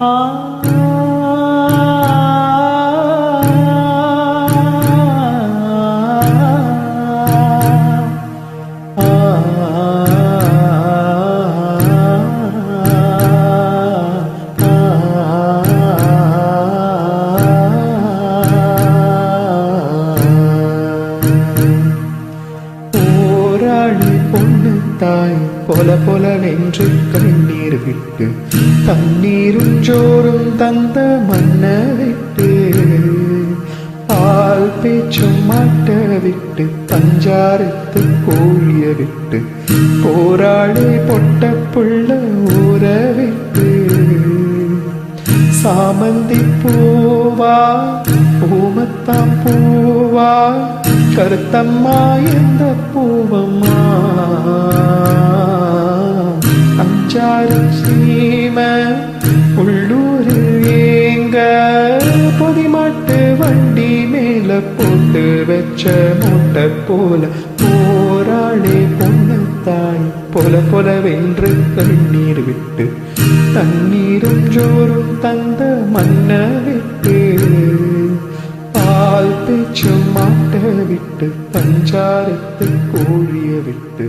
போராளி தாய் பொல பொல வென்று கண்ணீர் விட்டு தண்ணீரும் ஜோறும் தந்த மண்ண விட்டு பால் பேச்சும் மாட்ட விட்டு பஞ்சாரத்து கோழிய விட்டு போராளி பொட்ட புள்ள ஊற விட்டு. சாமந்தி பூவா பூமத்தாம் பூவா கருத்தம்மா எந்த பூவம் பொதிமாட்டு வண்டி மேல போட்டு வச்ச மூட்டை போல போராளே பொண்ணத்தாய் பொல பொல வென்று கண்ணீர் விட்டு தண்ணீரும் ஜோரும் தந்த மன்ன விட்டு பால் பேச்சும் மாட்ட விட்டு பஞ்சாரத்து கோழிய விட்டு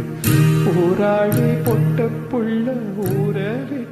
போராளே பொட்ட புள்ள ஊற விட்டு